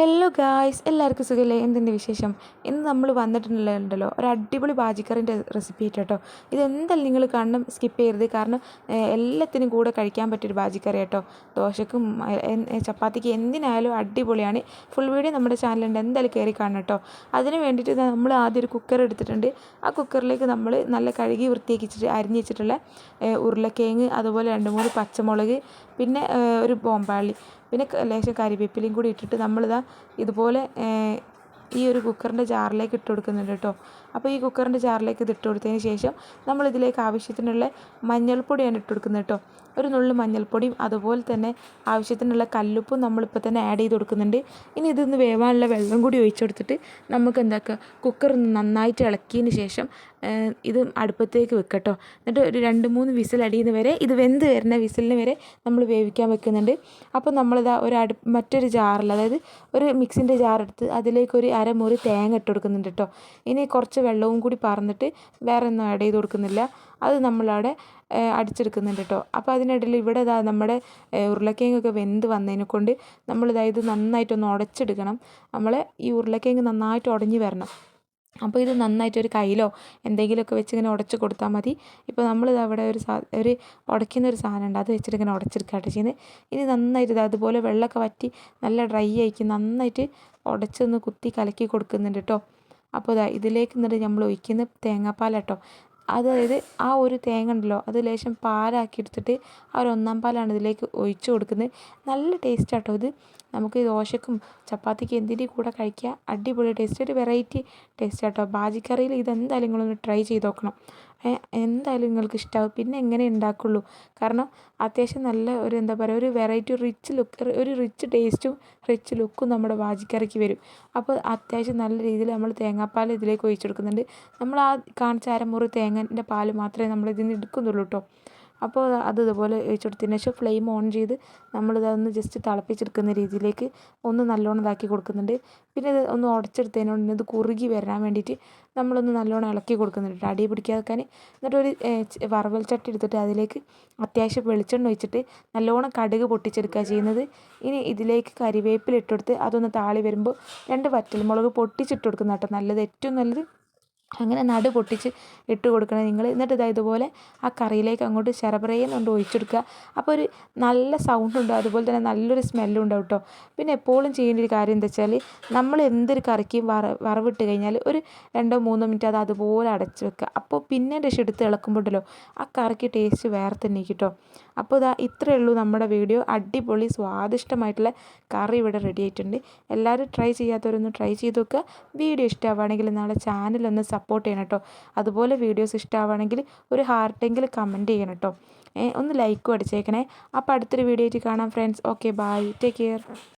Hello guys എല്ലാവർക്കും സുഖമല്ലേ എന്തിന്റെ വിശേഷം? ഇന്ന് നമ്മൾ വന്നിട്ടുണ്ടല്ലോ ഒരു അടിപൊളി പാചിക്കറിന്റെ റെസിപ്പി കേട്ടോ. ഇതെന്തായാലും നിങ്ങൾ കണ്ണും സ്കിപ്പ് ചെയ്യരുത്. കാരണം എല്ലാത്തിനും കൂടെ കഴിക്കാൻ പറ്റിയൊരു പാചിക്കറി കേട്ടോ ദോശക്കും ചപ്പാത്തിക്ക് എന്തിനായാലും അടിപൊളിയാണ്. ഫുൾ വീഡിയോ നമ്മുടെ ചാനലുണ്ട് എന്തായാലും കയറി കാണണം കേട്ടോ. അതിന് വേണ്ടിയിട്ട് നമ്മൾ ആദ്യം ഒരു കുക്കർ എടുത്തിട്ടുണ്ട്. ആ കുക്കറിലേക്ക് നമ്മൾ നല്ല കഴുകി വൃത്തിയാക്കിച്ചിട്ട് അരിഞ്ഞ് വെച്ചിട്ടുള്ള ഉരുളക്കിഴങ്ങ് അതുപോലെ രണ്ട് മൂന്ന് പച്ചമുളക് പിന്നെ ഒരു ബോംബാളി. പിന്നെ ലേശം കരിവേപ്പിലയും കൂടി ഇട്ടിട്ട് നമ്മളിതാ ഇതുപോലെ ഈ ഒരു കുക്കറിന്റെ ജാറിലേക്ക് ഇട്ട് കൊടുക്കുന്നുണ്ട് കേട്ടോ. അപ്പോൾ ഈ കുക്കറിന്റെ ജാറിലേക്ക് ഇത് ഇട്ട് കൊടുത്തതിന് ശേഷം നമ്മൾ ഇതിലേക്ക് ആവശ്യത്തിനുള്ള മഞ്ഞൾപ്പൊടിയാണ് ഇട്ട് കൊടുക്കുന്നത് കേട്ടോ. ഒരു നുള്ളി മഞ്ഞൾപ്പൊടിയും അതുപോലെ തന്നെ ആവശ്യത്തിനുള്ള കല്ലുപ്പും നമ്മളിപ്പോൾ തന്നെ ആഡ് ചെയ്ത് കൊടുക്കുന്നുണ്ട്. ഇനി ഇതൊന്ന് വേവാനുള്ള വെള്ളം കൂടി ഒഴിച്ചു കൊടുത്തിട്ട് നമുക്ക് എന്താക്കുക? കുക്കർ നന്നായിട്ട് ഇളക്കിയതിന് ശേഷം ഇത് അടുപ്പത്തേക്ക് വെക്കട്ടോ എന്നിട്ട് ഒരു രണ്ട് മൂന്ന് വിസിൽ അടിയുന്ന വരെ ഇത് വെന്ത് വരുന്ന വിസിലിന് വരെ നമ്മൾ വേവിക്കാൻ വെക്കുന്നുണ്ട്. അപ്പോൾ നമ്മളിതാ ഒരു അടു മറ്റൊരു ജാറിൽ അതായത് ഒരു മിക്സിന്റെ ജാറെടുത്ത് അതിലേക്ക് ഒരു അരമുറി തേങ്ങ ഇട്ട് കൊടുക്കുന്നുണ്ട് കേട്ടോ. ഇനി കുറച്ച് വെള്ളവും കൂടി പറന്നിട്ട് വേറെ ഒന്നും ആഡ് ചെയ്ത് കൊടുക്കുന്നില്ല. അത് നമ്മളവിടെ അടിച്ചെടുക്കുന്നുണ്ട് കേട്ടോ. അപ്പോൾ അതിനിടയിൽ ഇവിടെ ഇതാ നമ്മുടെ ഉരുളക്കിഴങ്ങൊക്കെ വെന്ത് വന്നതിനെ കൊണ്ട് നമ്മളിതായത് നന്നായിട്ടൊന്ന് ഉടച്ചെടുക്കണം. നമ്മൾ ഈ ഉരുളക്കിഴങ്ങ് നന്നായിട്ട് ഉടഞ്ഞു വരണം. അപ്പോൾ ഇത് നന്നായിട്ട് ഒരു കയ്യിലോ എന്തെങ്കിലുമൊക്കെ വെച്ച് ഇങ്ങനെ ഉടച്ച് കൊടുത്താൽ മതി. ഇപ്പോൾ നമ്മളിത് അവിടെ ഒരു സാ ഒരു ഉടയ്ക്കുന്ന ഒരു സാധനം ഉണ്ട്. അത് വെച്ചിട്ട് ഇങ്ങനെ ഉടച്ചെടുക്കുകയാണ് ചെയ്യുന്നത്. ഇനി നന്നായിട്ട് ഇത് അതുപോലെ വെള്ളമൊക്കെ വറ്റി നല്ല ഡ്രൈ ആയിക്കും നന്നായിട്ട് ഉടച്ചൊന്ന് കുത്തി കലക്കി കൊടുക്കുന്നുണ്ട് കേട്ടോ. അപ്പോൾ ഇതാ ഇതിലേക്ക് എന്നിട്ട് നമ്മൾ ഒഴിക്കുന്ന തേങ്ങാപ്പാലാട്ടോ. അതായത് ആ ഒരു തേങ്ങ ഉണ്ടല്ലോ അത് ലേശം പാലാക്കി എടുത്തിട്ട് ആ ഒരു ഒന്നാം പാലാണ് ഇതിലേക്ക് ഒഴിച്ച് കൊടുക്കുന്നത്. നല്ല ടേസ്റ്റ് ആട്ടോ ഇത്. നമുക്ക് ദോശക്കും ചപ്പാത്തിക്കും എന്തിന്റെ കൂടെ കഴിക്കുക അടിപൊളി ടേസ്റ്റ് ഒരു വെറൈറ്റി ടേസ്റ്റ് ആട്ടോ. ബാജിക്കറിയിൽ ഇതെന്തായാലും നിങ്ങളൊന്ന് ട്രൈ ചെയ്ത് നോക്കണം. എന്തായാലും നിങ്ങൾക്ക് ഇഷ്ടമാവും പിന്നെ എങ്ങനെ ഉണ്ടാക്കുള്ളൂ? കാരണം അത്യാവശ്യം നല്ല ഒരു എന്താ പറയുക ഒരു വെറൈറ്റി റിച്ച് ലുക്ക് ഒരു റിച്ച് ടേസ്റ്റും റിച്ച് ലുക്കും നമ്മുടെ വാജിക്കറിക്ക് വരും. അപ്പോൾ അത്യാവശ്യം നല്ല രീതിയിൽ നമ്മൾ തേങ്ങാപ്പാൽ ഇതിലേക്ക് ഒഴിച്ചെടുക്കുന്നുണ്ട് നമ്മൾ ആ കാണിച്ച അരമുറി തേങ്ങന്റെ പാൽ മാത്രമേ നമ്മൾ ഇതിൽ നിന്ന് എടുക്കുന്നുള്ളൂ കേട്ടോ. അപ്പോൾ അത് ഇതുപോലെ ഒഴിച്ചെടുത്തതിന് ശേഷം ഫ്ലെയിം ഓൺ ചെയ്ത് നമ്മളിതൊന്ന് ജസ്റ്റ് തിളപ്പിച്ചെടുക്കുന്ന രീതിയിലേക്ക് ഒന്ന് നല്ലോണം ഇതാക്കി കൊടുക്കുന്നുണ്ട്. പിന്നെ ഇത് ഒന്ന് ഉടച്ചെടുത്തതിനോട് ഇത് കുറുകി വരാൻ വേണ്ടിയിട്ട് നമ്മളൊന്ന് നല്ലോണം ഇളക്കി കൊടുക്കുന്നുണ്ട് അടി പിടിക്കാതെ എന്നിട്ട് ഒരു വറവൽ ചട്ടി എടുത്തിട്ട് അതിലേക്ക് അത്യാവശ്യം വെളിച്ചെണ്ണ ഒഴിച്ചിട്ട് നല്ലോണം കടുക് പൊട്ടിച്ചെടുക്കുക ചെയ്യുന്നത്. ഇനി ഇതിലേക്ക് കരിവേപ്പില ഇട്ടെടുത്ത് അതൊന്ന് താളി വരുമ്പോൾ രണ്ട് വറ്റൽ മുളക് പൊട്ടിച്ചിട്ട് കൊടുക്കുന്ന കേട്ടോ നല്ലത്. ഏറ്റവും നല്ലത് അങ്ങനെ നടു പൊട്ടിച്ച് ഇട്ട് കൊടുക്കണം. നിങ്ങൾ എന്നിട്ട് ഇതാ ഇതുപോലെ ആ കറിയിലേക്ക് അങ്ങോട്ട് ശരപറയെന്ന് കൊണ്ട് ഒഴിച്ചെടുക്കുക അപ്പോൾ ഒരു നല്ല സൗണ്ട് ഉണ്ട്. അതുപോലെ തന്നെ നല്ലൊരു സ്മെല്ലും ഉണ്ടാവും കേട്ടോ പിന്നെ എപ്പോഴും ചെയ്യേണ്ട ഒരു കാര്യം എന്താ വെച്ചാൽ നമ്മൾ എന്തൊരു കറിക്കും വറ വറവിട്ട് കഴിഞ്ഞാൽ ഒരു രണ്ടോ മൂന്നോ മിനിറ്റ് അത് അതുപോലെ അടച്ച് വെക്കുക. അപ്പോൾ പിന്നെ രക്ഷ എടുത്ത് ഇളക്കുമ്പോഴല്ലോ ആ കറിക്ക് ടേസ്റ്റ് വേറെ തന്നെ കേട്ടോ അപ്പോൾ ഇതാ ഇത്രയേ ഉള്ളൂ നമ്മുടെ വീഡിയോ അടിപൊളി സ്വാദിഷ്ടമായിട്ടുള്ള കറി ഇവിടെ റെഡി ആയിട്ടുണ്ട്. എല്ലാവരും ട്രൈ ചെയ്യാത്തവരൊന്ന് ട്രൈ ചെയ്ത് നോക്കുക. വീഡിയോ ഇഷ്ടമാവുകയാണെങ്കിൽ നാളെ ചാനലൊന്ന് സപ്പോർട്ട് ചെയ്യണം കേട്ടോ അതുപോലെ വീഡിയോസ് ഇഷ്ടമാവുകയാണെങ്കിൽ ഒരു ഹാർട്ടെങ്കിലും കമന്റ് ചെയ്യണം കേട്ടോ ഒന്ന് ലൈക്കും അടിച്ചേക്കണേ. അപ്പോൾ അടുത്തൊരു വീഡിയോ ആയിട്ട് കാണാം friends okay bye take care